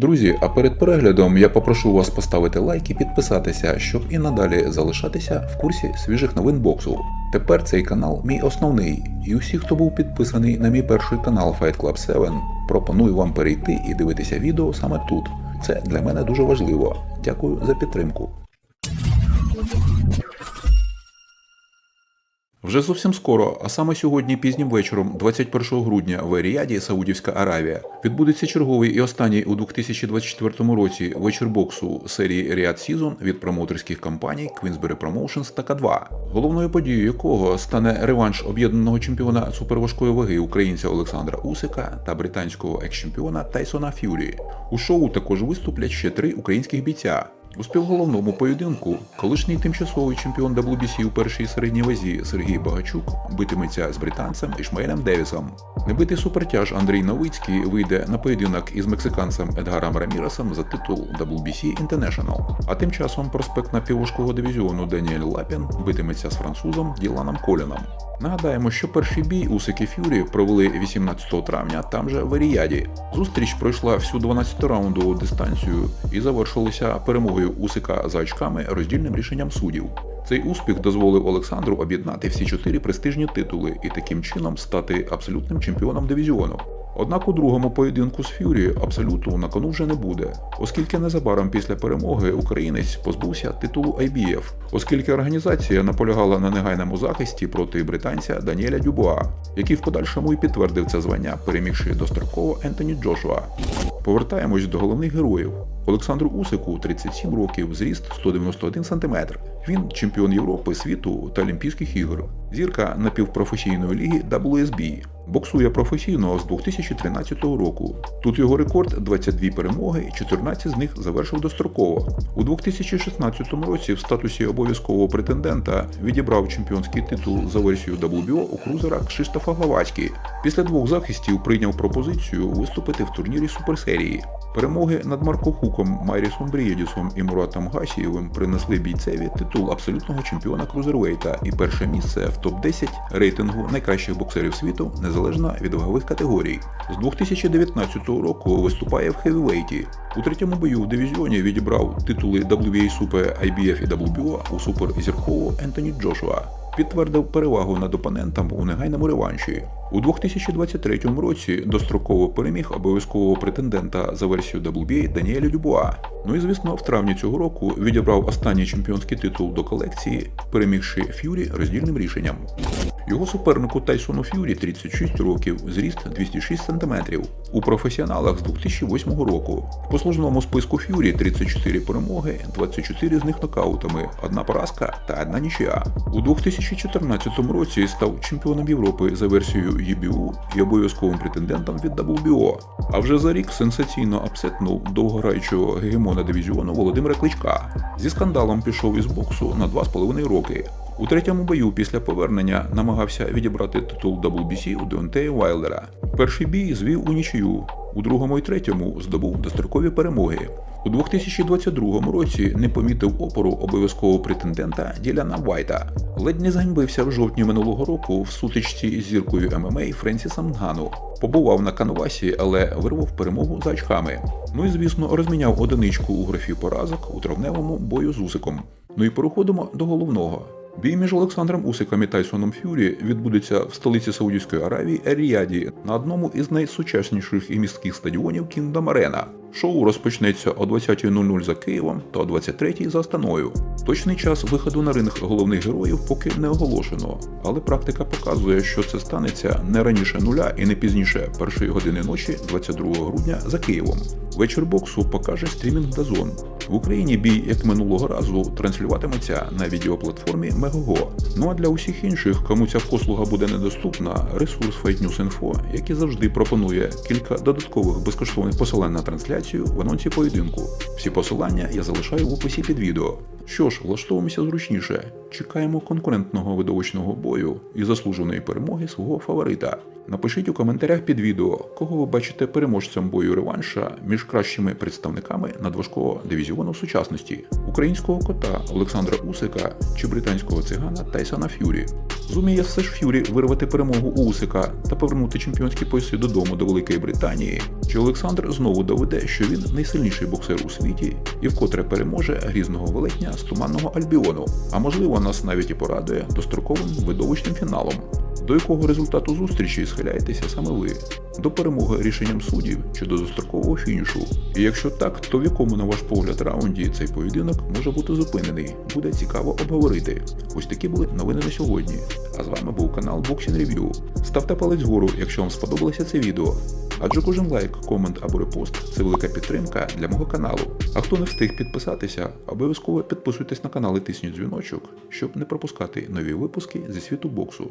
Друзі, а перед переглядом я попрошу вас поставити лайк і підписатися, щоб і надалі залишатися в курсі свіжих новин боксу. Тепер цей канал мій основний, і усі, хто був підписаний на мій перший канал Fight Club 7, пропоную вам перейти і дивитися відео саме тут. Це для мене дуже важливо. Дякую за підтримку. Вже зовсім скоро, а саме сьогодні пізнім вечором, 21 грудня, в Еріаді, Саудівська Аравія, відбудеться черговий і останній у 2024 році вечір боксу серії Riyadh Season від промоутерських компаній Queensberry Promotions та К2, головною подією якого стане реванш об'єднаного чемпіона суперважкої ваги українця Олександра Усика та британського екс-чемпіона Тайсона Ф'юрі. У шоу також виступлять ще три українських бійця. У співголовному поєдинку колишній тимчасовий чемпіон WBC у першій середній вазі Сергій Багачук битиметься з британцем Ішмаелем Девісом. Небитий супертяж Андрій Новицький вийде на поєдинок із мексиканцем Едгаром Раміресом за титул WBC International. А тим часом проспект напівважкого дивізіону Даніель Лапін битиметься з французом Діланом Коліном. Нагадаємо, що перший бій Усики Ф'юрі провели 18 травня там же в Аріяді. Зустріч пройшла всю 12-раундову дистанцію і завершилася перемогою Усика за очками роздільним рішенням суддів. Цей успіх дозволив Олександру об'єднати всі чотири престижні титули і таким чином стати абсолютним чемпіоном дивізіону. Однак у другому поєдинку з Ф'юрі абсолюту на кону вже не буде, оскільки незабаром після перемоги українець позбувся титулу IBF, оскільки організація наполягала на негайному захисті проти британця Даніеля Дюбуа, який в подальшому і підтвердив це звання, перемігши достроково Ентоні Джошуа. Повертаємось до головних героїв. Олександру Усику 37 років, зріст 191 см. Він чемпіон Європи, світу та Олімпійських ігор. Зірка напівпрофесійної ліги WSB. Боксує професійно з 2013 року. Тут його рекорд 22 перемоги, 14 з них завершив достроково. У 2016 році в статусі обов'язкового претендента відібрав чемпіонський титул за версією WBO у крузера Кшиштофа Главацькі. Після двох захистів прийняв пропозицію виступити в турнірі суперсерії. Перемоги над Марко Хуком, Майрісом Брієдісом і Муратом Гасієвим принесли бійцеві титул абсолютного чемпіона крузервейта і перше місце в топ-10 рейтингу найкращих боксерів світу незалежно від вагових категорій. З 2019 року виступає в хевівейті. У третьому бою в дивізіоні відібрав титули WBA Super, IBF і WBO у суперзіркового Ентоні Джошуа. Підтвердив перевагу над опонентом у негайному реванші. У 2023 році достроково переміг обов'язкового претендента за версією WBA Даніеля Дюбуа. Ну і звісно, в травні цього року відібрав останній чемпіонський титул до колекції, перемігши Ф'юрі роздільним рішенням. Його супернику Тайсону Ф'юрі 36 років, зріст 206 см. У професіоналах з 2008 року. В послужному списку Ф'юрі 34 перемоги, 24 з них нокаутами, одна поразка та одна нічия. У 2014 році став чемпіоном Європи за версією ЄБУ і обов'язковим претендентом від WBO. А вже за рік сенсаційно апсетнув довгограючого гегемона дивізіону Володимира Кличка. Зі скандалом пішов із боксу на 2,5 роки. У третьому бою після повернення намагався відібрати титул WBC у Деонтея Вайлдера. Перший бій звів у нічию, у другому і третьому здобув дострокові перемоги. У 2022 році не помітив опору обов'язкового претендента Діляна Вайта. Ледь не зганьбився в жовтні минулого року в сутичці з зіркою ММА Френсісом Нгану. Побував на канвасі, але вирвав перемогу за очками. Ну і звісно, розміняв одиничку у графі поразок у травневому бою з Усиком. Ну і переходимо до головного. Бій між Олександром Усиком і Тайсоном Ф'юрі відбудеться в столиці Саудівської Аравії Ер-Ріаді на одному із найсучасніших і міських стадіонів Кіндом Арена. Шоу розпочнеться о 20.00 за Києвом та о 23.00 за Астаною. Точний час виходу на ринг головних героїв поки не оголошено, але практика показує, що це станеться не раніше нуля і не пізніше першої години ночі 22 грудня за Києвом. Вечір боксу покаже стрімінг Дазон. В Україні бій, як минулого разу, транслюватиметься на відеоплатформі Мегого. Ну а для усіх інших, кому ця послуга буде недоступна, ресурс Fight News Info, який завжди пропонує кілька додаткових безкоштовних посилань на трансляцію в анонсі поєдинку. Всі посилання я залишаю в описі під відео. Що ж, влаштовуємося зручніше. Чекаємо конкурентного видовищного бою і заслуженої перемоги свого фаворита. Напишіть у коментарях під відео, кого ви бачите переможцем бою реванша між кращими представниками надважкого дивізіону сучасності українського кота Олександра Усика чи британського цигана Тайсона Ф'юрі. Зуміє все ж Ф'юрі вирвати перемогу у Усика та повернути чемпіонські пояси додому до Великої Британії. Чи Олександр знову доведе, що він найсильніший боксер у світі і вкотре переможе грізного велетня з туманного Альбіону, а можливо нас навіть і порадує достроковим видовищним фіналом. До якого результату зустрічі схиляєтеся саме ви? До перемоги рішенням суддів чи до дострокового фінішу? І якщо так, то в якому, на ваш погляд, раунді цей поєдинок може бути зупинений? Буде цікаво обговорити. Ось такі були новини на сьогодні. А з вами був канал Boxing Review. Ставте палець вгору, якщо вам сподобалося це відео. Адже кожен лайк, комент або репост це велика підтримка для мого каналу. А хто не встиг підписатися, обов'язково підписуйтесь на канал і тисніть дзвіночок, щоб не пропускати нові випуски зі світу боксу.